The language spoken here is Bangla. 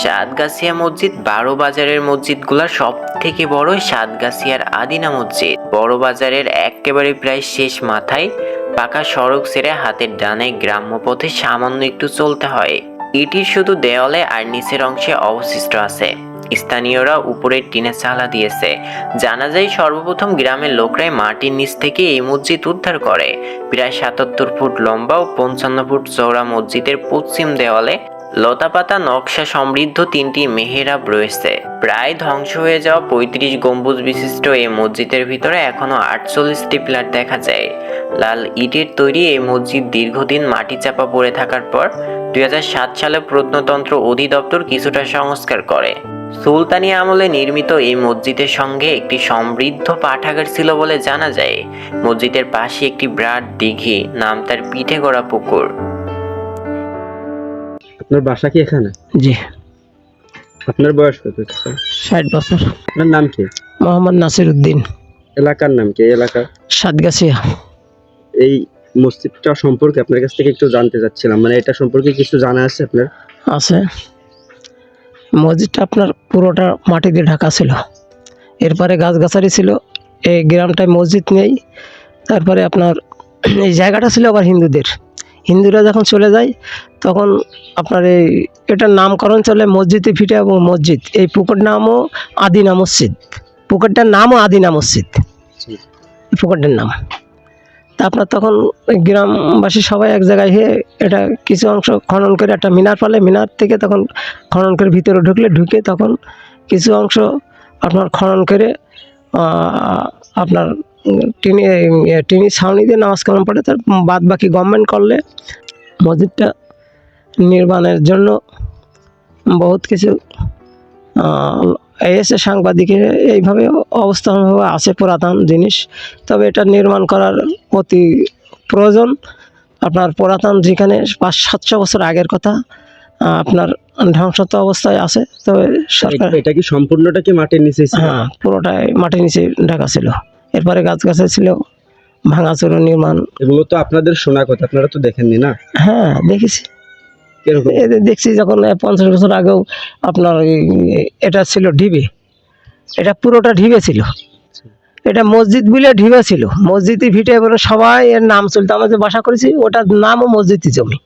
সাতগাছিয়া মসজিদ বারো বাজারের মসজিদগুলোর সব থেকে বড় সাতগাছিয়ার আদিনা মসজিদ। বড় বাজারের একেবারে প্রায় শেষ মাথায় পাকা সড়ক ছেড়ে হাতের ডানে গ্রাম্য পথে সামান্য একটু চলতে হয়। এটির শুধু দেওয়ালে আর নিচের অংশে অবশিষ্ট আছে। স্থানীয়রা উপরের টিনে চালা দিয়েছে। জানা যায় সর্বপ্রথম গ্রামের লোকরাই মাটির নিচ থেকে এই মসজিদ উদ্ধার করে। প্রায় সাতাত্তর ফুট লম্বা ও পঞ্চান্ন ফুট চওড়া মসজিদের পশ্চিম দেওয়ালে লতাপাতা নকশা সমৃদ্ধ তিনটি মেহেরাব রয়েছে। প্রায় ধ্বংস হয়ে যাওয়া পঁয়ত্রিশ গম্বুজ বিশিষ্ট এই মসজিদের ভিতরে এখনও আটচল্লিশটি পিলার দেখা যায়। লাল ইটের তৈরি এই মসজিদ দীর্ঘদিন মাটি চাপা পড়ে থাকার পর দুই হাজার সাত সালে প্রত্নতন্ত্র অধিদপ্তর কিছুটা সংস্কার করে। সুলতানি আমলে নির্মিত এই মসজিদের সঙ্গে একটি সমৃদ্ধ পাঠাগার ছিল বলে জানা যায়। মসজিদের পাশে একটি বিরাট দিঘি, নাম তার পিঠে গড়া পুকুর। আপনার বাসা কি এখানে? জি। আপনার বয়স কত? ষাট বছর। আপনার নাম কি? মোহাম্মদ নাসির উদ্দিন। এলাকার নাম কি? এই এলাকার? সাতগাছিয়া। এই মসজিদটা সম্পর্কে আপনার কাছ থেকে একটু জানতে চাচ্ছিলাম। মানে এটা সম্পর্কে কিছু জানা আছে আপনার? আছে। মসজিদটা আপনার পুরোটা মাটি দিয়ে ঢাকা ছিল। এরপরে গাছগাছালি ছিল। এই গ্রামটায় মসজিদ নেই। তারপরে আপনার এই জায়গাটা ছিল আবার হিন্দুদের। হিন্দুরা যখন চলে যায় তখন আপনার এই এটার নামকরণ চলে মসজিদে ফিটে এবং মসজিদ। এই পুকুর নামও আদিনা মসজিদ। পুকুরটার নামও আদিনা মসজিদ। এই পুকুরটার নাম। তা আপনার তখন ওই গ্রামবাসী সবাই এক জায়গায় হয়ে এটা কিছু অংশ খনন করে একটা মিনার ফলে মিনার থেকে তখন খনন করে ভিতরে ঢুকলে ঢুকে তখন কিছু অংশ আপনার খনন করে আপনার টিনি টিনি ছাউনি দিয়ে নামাজ কালাম পড়ে তার বাদ বাকি গভর্নমেন্ট করলে মসজিদটা নির্মাণের জন্য বহুত কিছু এসে সাংবাদিকের এইভাবে অবস্থানভাবে আছে পুরাতন জিনিস। তবে এটা নির্মাণ করার অতি প্রয়োজন। আপনার পুরাতন যেখানে পাঁচ সাতশো বছর আগের কথা আপনার ধ্বংসত অবস্থায় আছে। তবে সরকার এটা- এটা কি সম্পূর্ণটা কি মাটির নিচে হ্যাঁ পুরোটাই মাটির নিচে ঢাকা ছিল। এরপরে গাছ গাছে ছিল ভাঙাচুরো নির্মাণ। এগুলো তো আপনাদের শোনা কথা আপনারা তো দেখেননি না? হ্যাঁ দেখেছি। দেখছি যখন পঞ্চাশ বছর আগেও আপনার এটা ছিল ঢিবে। এটা পুরোটা ঢিবে ছিল। এটা মসজিদ বলে ঢিবে ছিল। মসজিদে ভিটে এবারে সবাই এর নাম চলতো। আমরা যে বাসা করেছি ওটার নামও মসজিদি জমি।